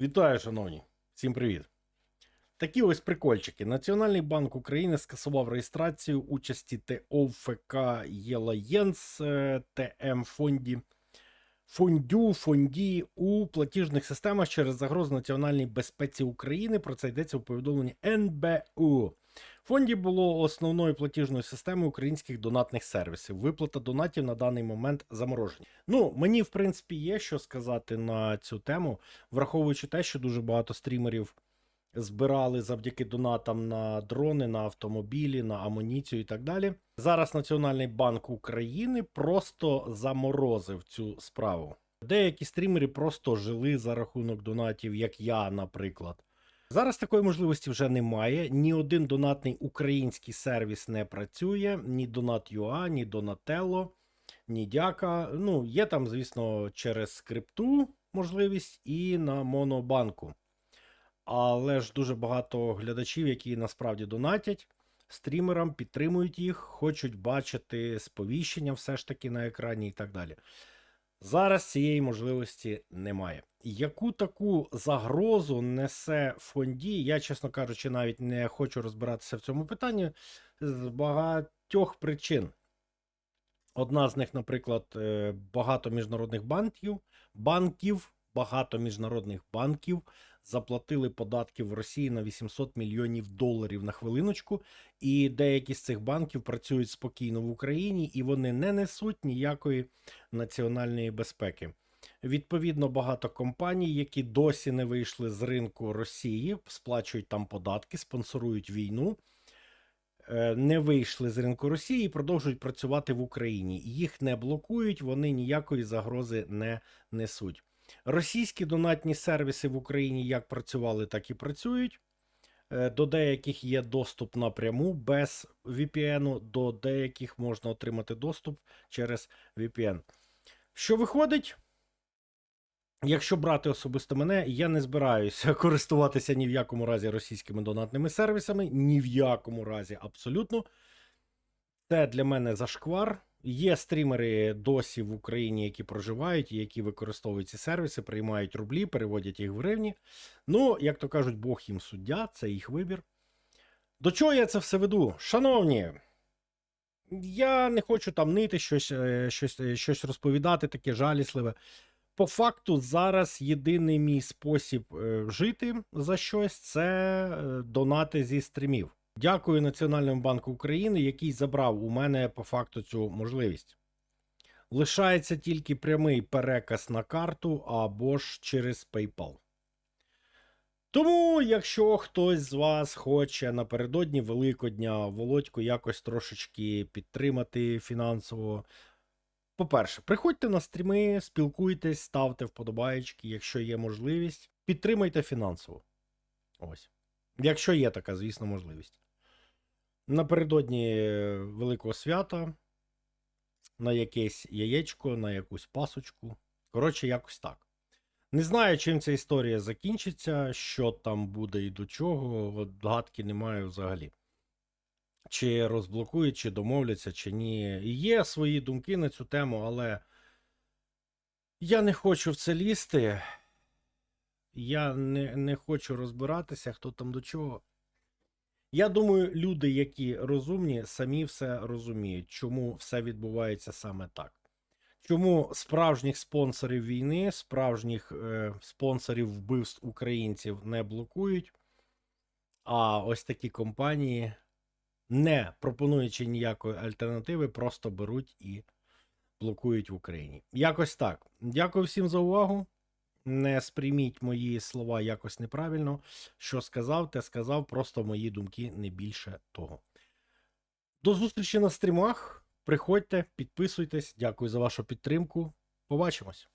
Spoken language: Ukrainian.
Вітаю, шановні! Всім привіт! Такі ось прикольчики. Національний банк України скасував реєстрацію участі ТО ФК Єлаєнс е, ТМ фонді фондю фонді у платіжних системах через загрозу національній безпеці України. Про це йдеться у повідомленні НБУ. Фонді було основною платіжною системою українських донатних сервісів. Виплата донатів на даний момент заморожені. Ну, мені, в принципі, є що сказати на цю тему, враховуючи те, що дуже багато стрімерів збирали завдяки донатам на дрони, на автомобілі, на амуніцію і так далі. Зараз Національний банк України просто заморозив цю справу. Деякі стрімери просто жили за рахунок донатів, як я, наприклад. Зараз такої можливості вже немає. Ні один донатний український сервіс не працює, ні Donat.ua, ні Donatello, ні Дяка. Ну, є там, звісно, через скрипту можливість і на Монобанку. Але ж дуже багато глядачів, які насправді донатять стрімерам, підтримують їх, хочуть бачити сповіщення все ж таки на екрані і так далі. Зараз цієї можливості немає. Яку таку загрозу несе фонді? Я, чесно кажучи, навіть не хочу розбиратися в цьому питанні з багатьох причин. Одна з них, наприклад, е, багато міжнародних банків, банків, багато міжнародних банків заплатили податки в Росії на 800 мільйонів доларів на хвилиночку, і деякі з цих банків працюють спокійно в Україні, і вони не несуть ніякої національної безпеки. Відповідно, багато компаній, які досі не вийшли з ринку Росії, сплачують там податки, спонсорують війну, е, не вийшли з ринку Росії і продовжують працювати в Україні. Їх не блокують, вони ніякої загрози не несуть. Російські донатні сервіси в Україні як працювали, так і працюють. Е, До деяких є доступ напряму без VPN, до деяких можна отримати доступ через VPN. Що виходить? Якщо брати особисто мене, я не збираюся користуватися ні в якому разі російськими донатними сервісами, ні в якому разі абсолютно. Це для мене зашквар. Є стрімери досі в Україні, які проживають які використовують ці сервіси, приймають рублі, переводять їх в гривні. Ну, як то кажуть, Бог їм суддя, це їх вибір. До чого я це все веду? Шановні, я не хочу там нити щось, е, щось, е, щось розповідати, таке жалісливе. По факту, зараз єдиний мій спосіб е, жити за щось це донати зі стрімів. Дякую Національному банку України, який забрав у мене по факту цю можливість. Лишається тільки прямий переказ на карту або ж через PayPal. Тому, якщо хтось з вас хоче напередодні Великодня Володьку якось трошечки підтримати фінансово, по-перше, приходьте на стріми, спілкуйтесь, ставте вподобаєчки, якщо є можливість. Підтримайте фінансово. Ось. Якщо є така, звісно, можливість. Напередодні е, Великого свята на якесь яєчко, на якусь пасочку. Коротше, якось так. Не знаю, чим ця історія закінчиться, що там буде і до чого. Гадки не маю взагалі. Чи розблокують, чи домовляться, чи ні. Є свої думки на цю тему, але я не хочу в це лізти. Я не, не хочу розбиратися, хто там до чого. Я думаю, люди, які розумні, самі все розуміють, чому все відбувається саме так. Чому справжніх спонсорів війни, справжніх е, спонсорів вбивств українців не блокують, а ось такі компанії, не пропонуючи ніякої альтернативи, просто беруть і блокують в Україні. Якось так. Дякую всім за увагу. Не сприйміть мої слова якось неправильно. Що сказав, те сказав, просто мої думки не більше того. До зустрічі на стрімах. Приходьте, підписуйтесь. Дякую за вашу підтримку. Побачимось.